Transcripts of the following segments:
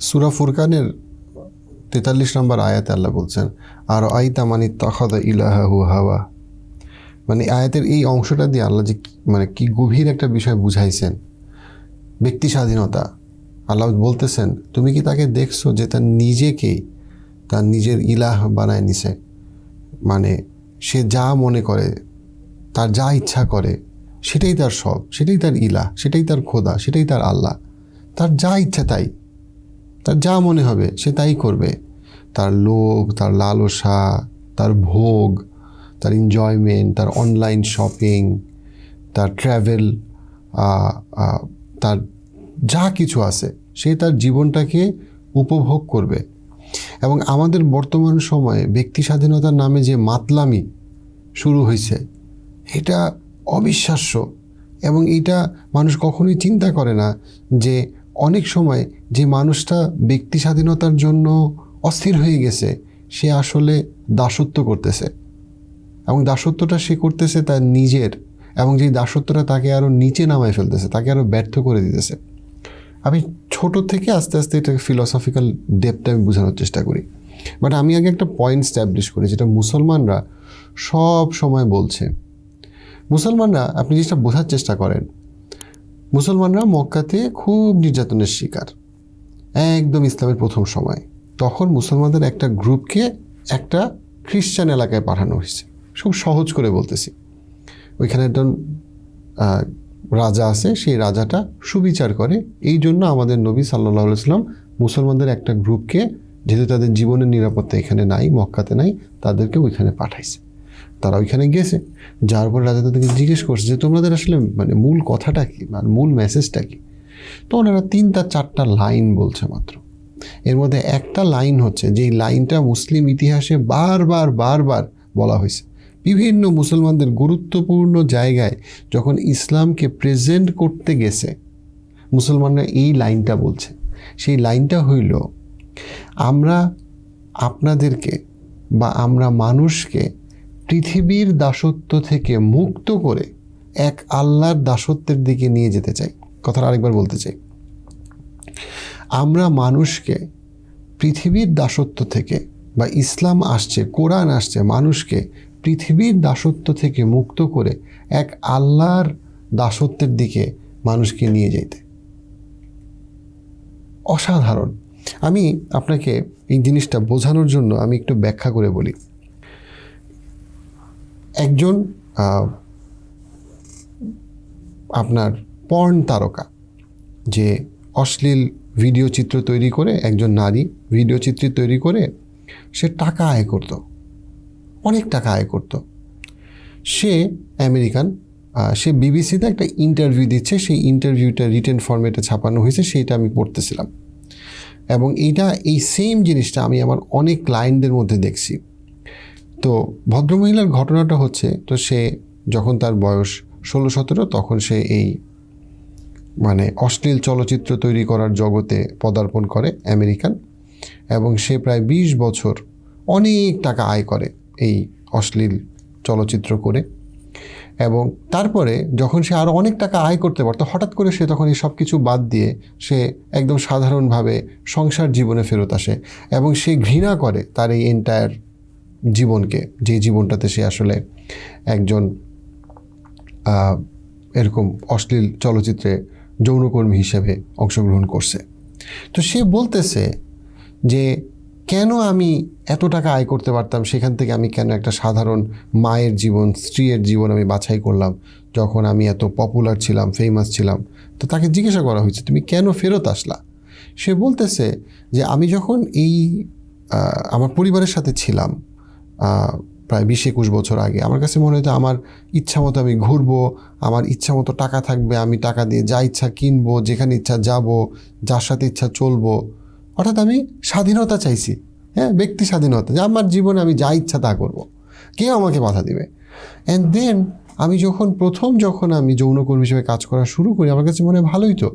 সুরা ফুরকানের তেতাল্লিশ নম্বর আয়াতে আল্লাহ বলছেন, আর আই তামানি তখদ ইলাহু হাওয়া। মানে আয়াতের এই অংশটা দিয়ে আল্লাহ যে মানে কি গভীর একটা বিষয় বুঝাইছেন। ব্যক্তি স্বাধীনতা। আল্লাহ বলতেছেন, তুমি কি তাকে দেখছ যে তার নিজেকেই তার নিজের ইলাহ বানায় নিছে? মানে সে যা মনে করে, তার যা ইচ্ছা করে, সেটাই তার সব, সেটাই তার ইলা সেটাই তার খোদা, সেটাই তার আল্লাহ। তার যা ইচ্ছা তাই। তার যা মনে হবে সে তাই করবে। তার লোভ, তার লালসা, তার ভোগ, তার এনজয়মেন্ট তার অনলাইন শপিং তার ট্র্যাভেল তার যা কিছু আছে, সে তার জীবনটাকে উপভোগ করবে। এবং আমাদের বর্তমান সময়ে ব্যক্তি স্বাধীনতার নামে যে মাতলামি শুরু হয়েছে, এটা অবিশ্বাস্য। এবং এটা মানুষ কখনোই চিন্তা করে না যে অনেক সময় যে মানুষটা ব্যক্তি স্বাধীনতার জন্য অস্থির হয়ে গেছে, সে আসলে দাসত্ব করতেছে। এবং দাসত্বটা সে করতেছে তার নিজের, এবং যে দাসত্বটা তাকে আরও নিচে নামায় ফেলতেছে, তাকে আরও ব্যর্থ করে দিতেছে। আমি ছোট থেকে আস্তে আস্তে এটাকে ফিলসফিক্যাল ডেপটা আমি বোঝানোর চেষ্টা করি। বাট আমি আগে একটা পয়েন্ট স্ট্যাবলিশ করি, যেটা মুসলমানরা সব সময় বলছে। মুসলমানরা, আপনি জিনিসটা বোঝার চেষ্টা করেন মুসলমানরা মক্কাতে খুব নির্যাতনের শিকার। একদম ইসলামের প্রথম সময়। তখন মুসলমানদের একটা গ্রুপকে একটা খ্রিস্টান এলাকায় পাঠানো হয়েছে। খুব সহজ করে বলতেছি। ওইখানে একজন রাজা আছে, সেই রাজাটা সুবিচার করে। এই জন্য আমাদের নবী সাল্লাহ সাল্লাম মুসলমানদের একটা গ্রুপকে, যেহেতু তাদের জীবনের নিরাপত্তা এখানে নাই, মক্কাতে নাই, তাদেরকে ওইখানে পাঠাইছে। তারা ওইখানে গেছে। যার পর রাজা তাদেরকে জিজ্ঞেস করছে যে, তোমাদের আসলে মানে মূল কথাটা কি? মানে মূল মেসেজটা কি? তো ওনারা তিনটা, চারটা লাইন বলছে মাত্র। এর মধ্যে একটা লাইন হচ্ছে, যেই লাইনটা মুসলিম ইতিহাসে বারবার বারবার বলা হয়েছে। বিভিন্ন মুসলমানদের গুরুত্বপূর্ণ জায়গায় যখন ইসলামকে প্রেজেন্ট করতে গেছে, মুসলমানরা এই লাইনটা বলছে। সেই লাইনটা হইল, আমরা আপনাদেরকে বা আমরা মানুষকে পৃথিবীর দাসত্ব থেকে মুক্ত করে এক আল্লাহর দাসত্বের দিকে নিয়ে যেতে চাই। কথাটা আরেকবার বলতে চাই। আমরা মানুষকে পৃথিবীর দাসত্ব থেকে বা ইসলাম আসছে, কোরআন আসছে, মানুষকে পৃথিবীর দাসত্ব থেকে মুক্ত করে এক আল্লাহর দাসত্বের দিকে মানুষকে নিয়ে যেতে। অসাধারণ। আমি আপনাকে এই জিনিসটা বোঝানোর জন্য আমি একটু ব্যাখ্যা করে বলি। একজন আপনার পর্ন তারকা, যে অশ্লীল ভিডিও চিত্র তৈরি করে, একজন নারী ভিডিও চিত্র তৈরি করে, সে টাকা আয় করত, অনেক টাকা আয় করত। সে আমেরিকান সে বিবিসিতে একটা ইন্টারভিউ দিচ্ছে, সেই ইন্টারভিউটা রিটেন ফর্মেটে ছাপানো হয়েছে, সেইটা আমি পড়তেছিলাম। এবং এইটা, এই সেম জিনিসটা আমি আমার অনেক ক্লায়েন্টদের মধ্যে দেখছি। তো ভদ্রমহিলার ঘটনাটা হচ্ছে, তো সে যখন তার বয়স ষোলো সতেরো, তখন সে এই মানে অশ্লীল চলচ্চিত্র তৈরি করার জগতে পদার্পণ করে আমেরিকান এবং সে প্রায় বিশ বছর অনেক টাকা আয় করে এই অশ্লীল চলচ্চিত্র করে। এবং তারপরে যখন সে আরও অনেক টাকা আয় করতে পারতো, হঠাৎ করে সে তখন এই সব কিছু বাদ দিয়ে সে একদম সাধারণভাবে সংসার জীবনে ফেরত আসে এবং সে ঘৃণা করে তার এই এন্টায়ার জীবনকে, যে জীবনটাতে সে আসলে একজন এরকম অশ্লীল চলচ্চিত্রে যৌনকর্মী হিসেবে অংশগ্রহণ করছে। তো সে বলতেছে যে, কেন আমি এত টাকা আয় করতে পারতাম? সেখান থেকে আমি কেন একটা সাধারণ মায়ের জীবন, স্ত্রীর জীবন আমি বাছাই করলাম যখন আমি এত পপুলার ছিলাম ফেমাস ছিলাম? তো তাকে জিজ্ঞাসা করা হয়েছে, তুমি কেন ফেরত আসলা? সে বলতেছে যে, আমি যখন এই আমার পরিবারের সাথে ছিলাম প্রায় বিশ একুশ বছর আগে। আমার কাছে মনে হতো আমার ইচ্ছা মতো আমি ঘুরবো, আমার ইচ্ছা মতো টাকা থাকবে, আমি টাকা দিয়ে যা ইচ্ছা কিনবো, যেখানে ইচ্ছা যাব, যার সাথে ইচ্ছা চলবো। অর্থাৎ আমি স্বাধীনতা চাইছি হ্যাঁ ব্যক্তি স্বাধীনতা, যে আমার জীবনে আমি যা ইচ্ছা তা করব। কেউ আমাকে বাধা দিবে। অ্যান্ড দেন আমি যখন, প্রথম যখন আমি যৌনকর্মী হিসেবে কাজ করা শুরু করি, আমার কাছে মনে হয় ভালোই তো।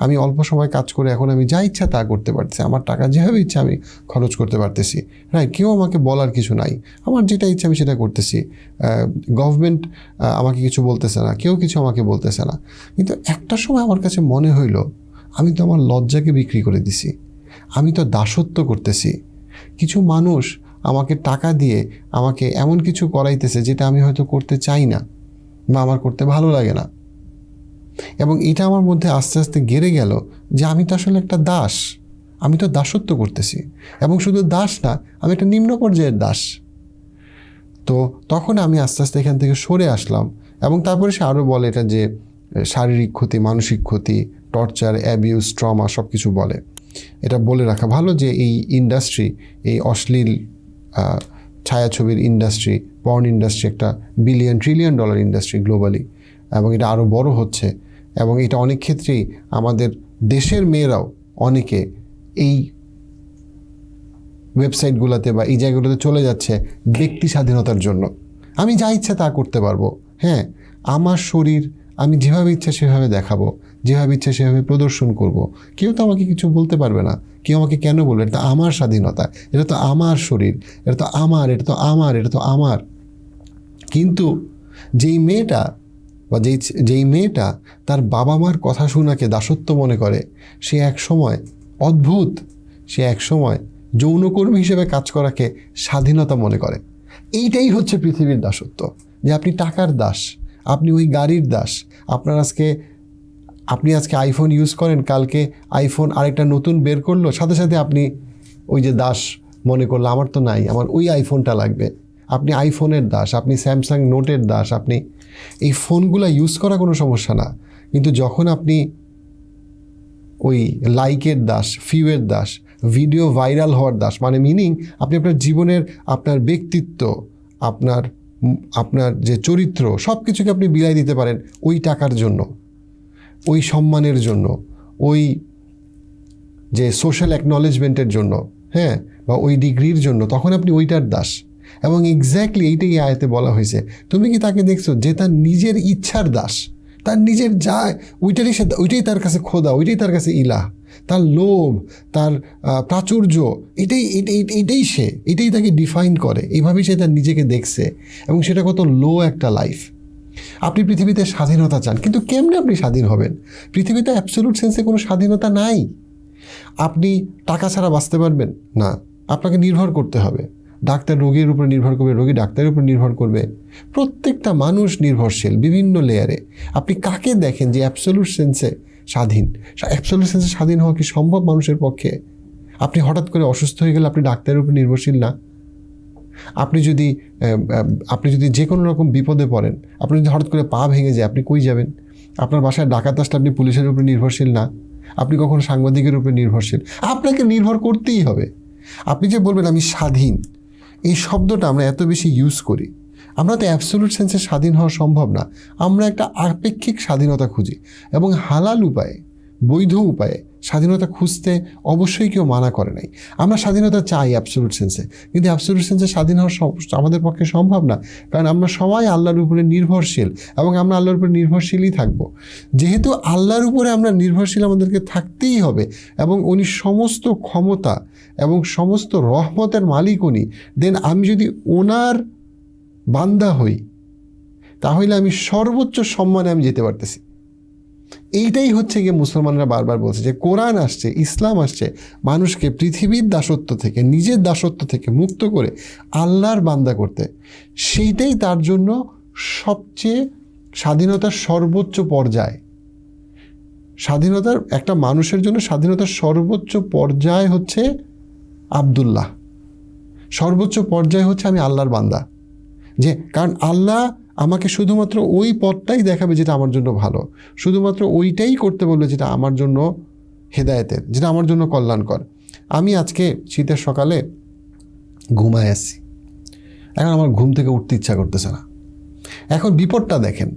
আমি অল্প সময় কাজ করে এখন আমি যা ইচ্ছা তা করতে পারতেছি। আমার টাকা যেভাবে ইচ্ছা আমি খরচ করতে পারতেছি। রাইট কেউ আমাকে বলার কিছু নাই। আমার যেটা ইচ্ছা আমি সেটা করতেছি। গভর্নমেন্ট আমাকে কিছু বলতেছে না। কেউ কিছু আমাকে বলতেছে না। কিন্তু একটা সময় আমার কাছে মনে হইল, আমি তো আমার লজ্জাকে বিক্রি করে দিছি। আমি তো দাসত্ব করতেছি। কিছু মানুষ আমাকে টাকা দিয়ে আমাকে এমন কিছু করাইতেছে যেটা আমি হয়তো করতে চাই না বা আমার করতে ভালো লাগে না। এবং এটা আমার মধ্যে আস্তে আস্তে গেড়ে গেল যে আমি তো আসলে একটা দাস। আমি তো দাসত্ব করতেছি। এবং শুধু দাস না, আমি একটা নিম্ন পর্যায়ের দাস। তো তখন আমি আস্তে আস্তে এখান থেকে সরে আসলাম এবং তারপরে সে আরও বলে এটা যে, শারীরিক ক্ষতি, মানসিক ক্ষতি, টর্চার, অ্যাবিউজ, ট্রমা সব কিছু বলে। এটা বলে রাখা ভালো যে এই ইন্ডাস্ট্রি, এই অশ্লীল ছায়াছবির ইন্ডাস্ট্রি, পর্ন ইন্ডাস্ট্রি একটা billion trillion dollar industry globally এবং এটা আরও বড় হচ্ছে। এবং এটা অনেক ক্ষেত্রেই আমাদের দেশের মেয়েরাও অনেকে এই ওয়েবসাইটগুলোতে বা এই জায়গাগুলোতে চলে যাচ্ছে ব্যক্তি স্বাধীনতার জন্য। আমি যা ইচ্ছা তা করতে পারব। হ্যাঁ আমার শরীর, আমি যেভাবে ইচ্ছা সেভাবে দেখাবো, যেভাবে ইচ্ছা সেভাবে প্রদর্শন করব। কেউ তো আমাকে কিছু বলতে পারবে না। কেউ আমাকে কেন বলবে? এটা তো আমার স্বাধীনতা, এটা তো আমার শরীর, এটা তো আমার, এটা তো আমার, এটা তো আমার। কিন্তু যেই মেয়েটা বা যেই যেই মেয়েটা তার বাবা মার কথা শোনাকে দাসত্ব মনে করে, সে এক সময় অদ্ভুত, সে এক সময় যৌনকর্মী হিসেবে কাজ করাকে স্বাধীনতা মনে করে। এইটাই হচ্ছে পৃথিবীর দাসত্ব, যে আপনি টাকার দাস, আপনি ওই গাড়ির দাস। আপনার আজকে, আপনি আজকে আইফোন ইউজ করেন, কালকে আইফোন আরেকটা নতুন বের করল, সাথে সাথে আপনি ওই যে দাস মনে করল, আমার তো নাই, আমার ওই আইফোনটা লাগবে। আপনি আইফোনের দাস, আপনি স্যামসাং নোটের দাস, আপনি এই ফোনগুলো ইউজ করা কোনো সমস্যা না। কিন্তু যখন আপনি ওই লাইকের দাস ফিউয়ের দাস ভিডিও ভাইরাল হওয়ার দাস মানে মিনিং আপনি আপনার জীবনের আপনার ব্যক্তিত্ব, আপনার আপনার যে চরিত্র সব কিছুকে আপনি বিলাই দিতে পারেন ওই টাকার জন্য, ওই সম্মানের জন্য, ওই যে সোশ্যাল অ্যাকনলেজমেন্টের জন্য হ্যাঁ বা ওই ডিগ্রির জন্য, তখন আপনি ওইটার দাস। এবং এক্স্যাক্টলি এইটাই এই আয়াতে বলা হয়েছে। তুমি কি তাকে দেখছ যে তার নিজের ইচ্ছার দাস? তার নিজের যা, ওইটারই সে ওইটাই তার কাছে খোদা, ওইটাই তার কাছে ইলা তার লোভ, তার প্রাচুর্য, এটাই এটাই সে, এটাই তাকে ডিফাইন করে। এইভাবেই সে তার নিজেকে দেখছে। এবং সেটা কত লো একটা লাইফ আপনি পৃথিবীতে স্বাধীনতা চান, কিন্তু কেমনে আপনি স্বাধীন হবেন? পৃথিবীতে অ্যাবসোলুট সেন্সে কোনো স্বাধীনতা নাই। আপনি টাকা ছাড়া বাঁচতে পারবেন? না। আপনাকে নির্ভর করতে হবে। ডাক্তার রোগীর উপর নির্ভর করবে, রোগী ডাক্তারের উপর নির্ভর করবে। প্রত্যেকটা মানুষ নির্ভরশীল বিভিন্ন লেয়ারে আপনি কাকে দেখেন যে অ্যাবসোলুট সেন্সে স্বাধীন? অ্যাবসোলুট সেন্সে স্বাধীন হওয়া কি সম্ভব মানুষের পক্ষে? আপনি হঠাৎ করে অসুস্থ হয়ে গেলে আপনি ডাক্তারের উপর নির্ভরশীল না? আপনি যদি আপনি যদি যে কোনো রকম বিপদে পড়েন, আপনি যদি হঠাৎ করে পা ভেঙে যায়, আপনি কই যাবেন? আপনার বাসায় ডাকাত আসলে আপনি পুলিশের উপর নির্ভরশীল না? আপনি কখনো সাংবাদিকের উপর নির্ভরশীল? আপনাকে নির্ভর করতেই হবে। আপনি যে বলবেন, আমি স্বাধীন। এই শব্দটা আমরা এত বেশি ইউজ করি। আমরা তো অ্যাবসোলুট সেন্সে স্বাধীন হওয়া সম্ভব না। আমরা একটা আপেক্ষিক স্বাধীনতা খুঁজি এবং হালাল উপায়ে বৈধ উপায়ে স্বাধীনতা খুঁজতে অবশ্যই কেউ মানা করে নাই। আমরা স্বাধীনতা চাই অ্যাবসোলুট সেন্সে কিন্তু অ্যাবসোলুট সেন্সে স্বাধীন হওয়া আমাদের পক্ষে সম্ভব না। কারণ আমরা সবাই আল্লাহর উপরে নির্ভরশীল এবং আমরা আল্লাহর উপরে নির্ভরশীলই থাকব। যেহেতু আল্লাহর উপরে আমরা নির্ভরশীল আমাদেরকে থাকতেই হবে এবং উনি সমস্ত ক্ষমতা এবং সমস্ত রহমতের মালিক উনি দেন আমি যদি ওনার বান্দা হই, তাহলে আমি সর্বোচ্চ সম্মানে আমি যেতে পারতেছি। এইটাই হচ্ছে গিয়ে মুসলমানরা বারবার বলছে যে কোরআন আসছে, ইসলাম আসছে, মানুষকে পৃথিবীর দাসত্ব থেকে, নিজের দাসত্ব থেকে মুক্ত করে আল্লাহর বান্দা করতে। সেইটাই তার জন্য সবচেয়ে স্বাধীনতার সর্বোচ্চ পর্যায়। স্বাধীনতার একটা মানুষের জন্য স্বাধীনতার সর্বোচ্চ পর্যায় হচ্ছে আবদুল্লাহ। সর্বোচ্চ পর্যায় হচ্ছে আমি আল্লাহর বান্দা। যে কারণ আল্লাহ আমাকে শুধুমাত্র ওই পথটাই দেখাবে যেটা আমার জন্য ভালো। শুধুমাত্র ওইটাই করতে বলবে যেটা আমার জন্য হেদায়েতের, যেটা আমার জন্য কল্যাণকর। আমি আজকে শীতের সকালে ঘুমায় আসছি। এখন আমার ঘুম থেকে উঠতে ইচ্ছা করতেছে না। এখন বিপদটা দেখেন।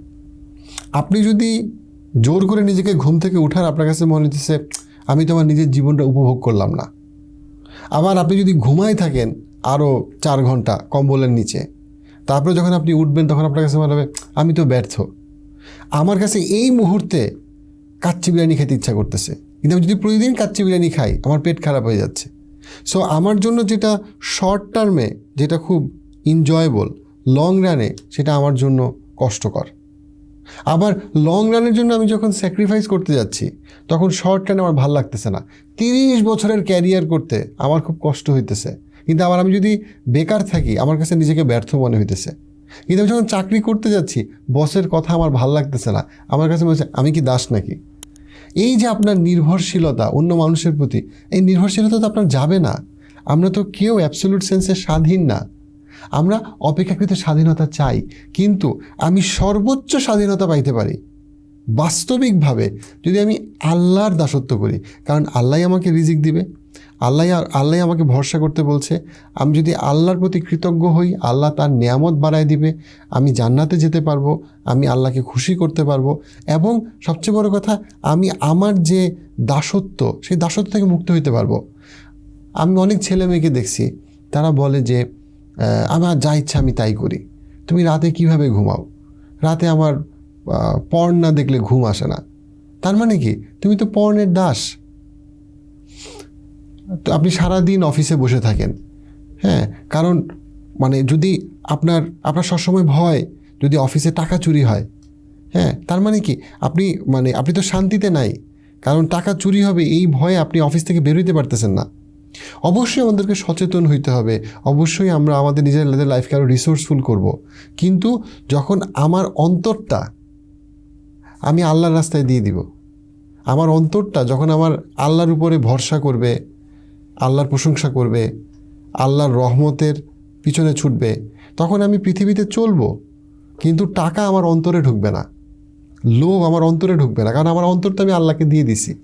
আপনি যদি জোর করে নিজেকে ঘুম থেকে উঠার আপনার কাছে মনে হচ্ছে আমি তো আমার নিজের জীবনটা উপভোগ করলাম না। আবার আপনি যদি ঘুমায় থাকেন আরও চার ঘণ্টা কম্বলের নিচে তারপরে যখন আপনি উঠবেন, তখন আপনার কাছে মনে হবে, আমি তো ব্যর্থ। আমার কাছে এই মুহূর্তে কাচ্চি বিরিয়ানি খেতে ইচ্ছা করতেছে। কিন্তু আমি যদি প্রতিদিন কাচ্চি বিরিয়ানি খাই, আমার পেট খারাপ হয়ে যাচ্ছে। সো আমার জন্য যেটা শর্ট টার্মে যেটা খুব এনজয়েবল লং রানে সেটা আমার জন্য কষ্টকর। আবার লং রানের জন্য আমি যখন স্যাক্রিফাইস করতে যাচ্ছি, তখন শর্ট রানে আমার ভালো লাগতেছে না। তিরিশ বছরের ক্যারিয়ার করতে আমার খুব কষ্ট হইতেছে। কিন্তু আবার আমি যদি বেকার থাকি, আমার কাছে নিজেকে ব্যর্থ মনে হইতেছে। কিন্তু আমি যখন চাকরি করতে যাচ্ছি, বসের কথা আমার ভালো লাগতেছে না। আমার কাছে মনে হচ্ছে, আমি কি দাস নাকি? এই যে আপনার নির্ভরশীলতা অন্য মানুষের প্রতি, এই নির্ভরশীলতা তো আপনার যাবে না। আমরা তো কেউ অ্যাবসোলুট সেন্সে স্বাধীন না। আমরা অপেক্ষাকৃত স্বাধীনতা চাই, কিন্তু আমি সর্বোচ্চ স্বাধীনতা পাইতে পারি। বাস্তবিকভাবে যদি আমি আল্লাহর দাসত্ব করি, কারণ আল্লাহ আমাকে রিজিক দিবে। আল্লাহ আল্লাহ আমাকে ভরসা করতে বলছে, আমি যদি আল্লাহর প্রতি কৃতজ্ঞ হই, আল্লাহ তার নিয়ামত বাড়ায় দিবে, আমি জান্নাতে যেতে পারব, আমি আল্লাহকে খুশি করতে পারব এবং সবচেয়ে বড় কথা, আমি আমার যে দাসত্ব, সেই দাসত্ব থেকে মুক্ত হইতে পারব। আমি অনেক ছেলে মেয়েকে দেখছি, তারা বলে যে আমার যা ইচ্ছা আমি তাই করি। তুমি রাতে কীভাবে ঘুমাও? রাতে আমার পর্ন না দেখলে ঘুম আসে না। তার মানে কি? তুমি তো পর্নের দাস। তো আপনি সারাদিন অফিসে বসে থাকেন। হ্যাঁ কারণ মানে যদি আপনার আপনার সবসময় ভয় যদি অফিসে টাকা চুরি হয়। হ্যাঁ তার মানে কি? আপনি মানে আপনি তো শান্তিতে নাই। কারণ টাকা চুরি হবে, এই ভয়ে আপনি অফিস থেকে বেরোতে পারতেছেন না। অবশ্যই আমাদেরকে সচেতন হইতে হবে। অবশ্যই আমরা আমাদের নিজের লাইফকে আরও রিসোর্সফুল করব। কিন্তু যখন আমার অন্তরটা আমি আল্লাহর রাস্তায় দিয়ে দিব, আমার অন্তরটা যখন আমার আল্লাহর উপরে ভরসা করবে আল্লাহর প্রশংসা করবে, আল্লাহর রহমতের পিছনে ছুটবে, তখন আমি পৃথিবীতে চলবো। কিন্তু টাকা আমার অন্তরে ঢুকবে না, লোভ আমার অন্তরে ঢুকবে না, কারণ আমার অন্তর তো আমি আল্লাহকে দিয়ে দিছি।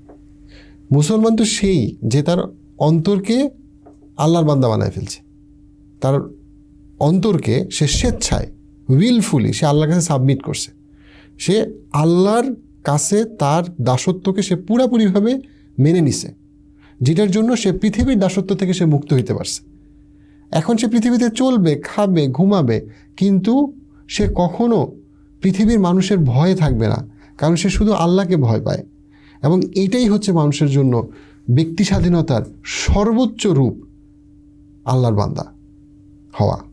মুসলমান তো সেই যে তার অন্তরকে আল্লাহর বান্দা বানায় ফেলছে। তার অন্তরকে সে স্বেচ্ছায় উইলফুলি সে আল্লাহর কাছে সাবমিট করছে। সে আল্লাহর কাছে তার দাসত্বকে সে পুরাপুরিভাবে মেনে নিছে। যেটার জন্য সে পৃথিবীর দাসত্ব থেকে সে মুক্ত হইতে পারছে। এখন সে পৃথিবীতে চলবে, খাবে, ঘুমাবে, কিন্তু সে কখনো পৃথিবীর মানুষের ভয়ে থাকবে না, কারণ সে শুধু আল্লাহকে ভয় পায়। এবং এটাই হচ্ছে মানুষের জন্য ব্যক্তি স্বাধীনতার সর্বোচ্চ রূপ, আল্লাহর বান্দা হওয়া।